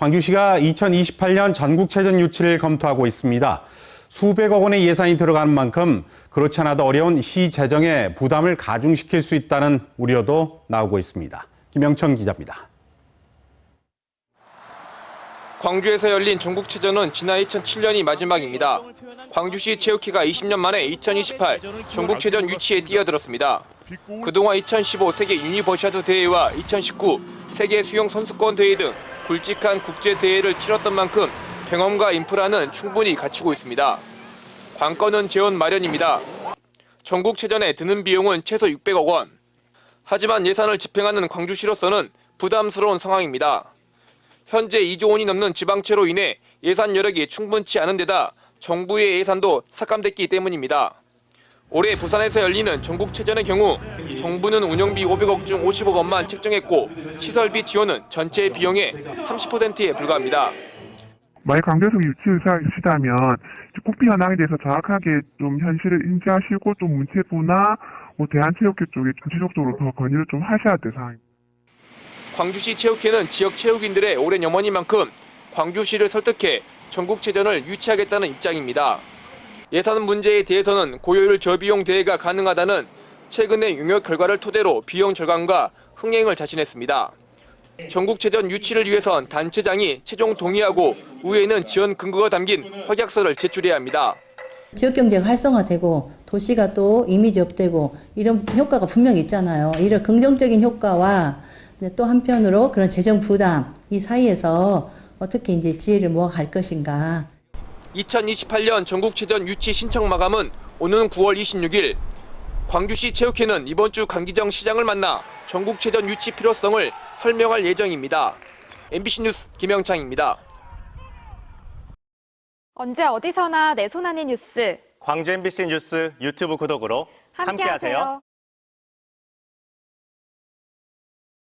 광주시가 2028년 전국체전 유치를 검토하고 있습니다. 수백억 원의 예산이 들어가는 만큼 그렇지 않아도 어려운 시 재정의 부담을 가중시킬 수 있다는 우려도 나오고 있습니다. 김영천 기자입니다. 광주에서 열린 전국체전은 지난 2007년이 마지막입니다. 광주시 체육회가 20년 만에 2028 전국체전 유치에 뛰어들었습니다. 그동안 2015 세계 유니버시아드 대회와 2019 세계 수영 선수권 대회 등 굵직한 국제 대회를 치렀던 만큼 경험과 인프라는 충분히 갖추고 있습니다. 관건은 재원 마련입니다. 전국체전에 드는 비용은 최소 600억 원. 하지만 예산을 집행하는 광주시로서는 부담스러운 상황입니다. 현재 2조 원이 넘는 지방채로 인해 예산 여력이 충분치 않은 데다 정부의 예산도 삭감됐기 때문입니다. 올해 부산에서 열리는 전국체전의 경우 정부는 운영비 500억 중 50억 원만 책정했고 시설비 지원은 전체 비용의 30%에 불과합니다. 만약 강제성 유치를 생각하시다면 국비 현황에 대해서 정확하게 좀 현실을 인지하시고 좀 문체부나 뭐 대한체육회 쪽에 좀 지속적으로 더 건의를 좀 하셔야 될 상황입니다. 광주시 체육회는 지역 체육인들의 오랜 염원인 만큼 광주시를 설득해 전국체전을 유치하겠다는 입장입니다. 예산 문제에 대해서는 고효율 저비용 대회가 가능하다는 최근의 용역 결과를 토대로 비용 절감과 흥행을 자신했습니다. 전국체전 유치를 위해선 단체장이 최종 동의하고 의회는 지원 근거가 담긴 확약서를 제출해야 합니다. 지역 경제가 활성화되고 도시가 또 이미지 업되고 이런 효과가 분명히 있잖아요. 이런 긍정적인 효과와 또 한편으로 그런 재정 부담 이 사이에서 어떻게 이제 지혜를 모아갈 것인가. 2028년 전국체전 유치 신청 마감은 오는 9월 26일. 광주시 체육회는 이번 주 강기정 시장을 만나 전국체전 유치 필요성을 설명할 예정입니다. MBC 뉴스 김영창입니다. 언제 어디서나 내 손 안의 뉴스 광주 MBC 뉴스 유튜브 구독으로 함께하세요. 함께하세요.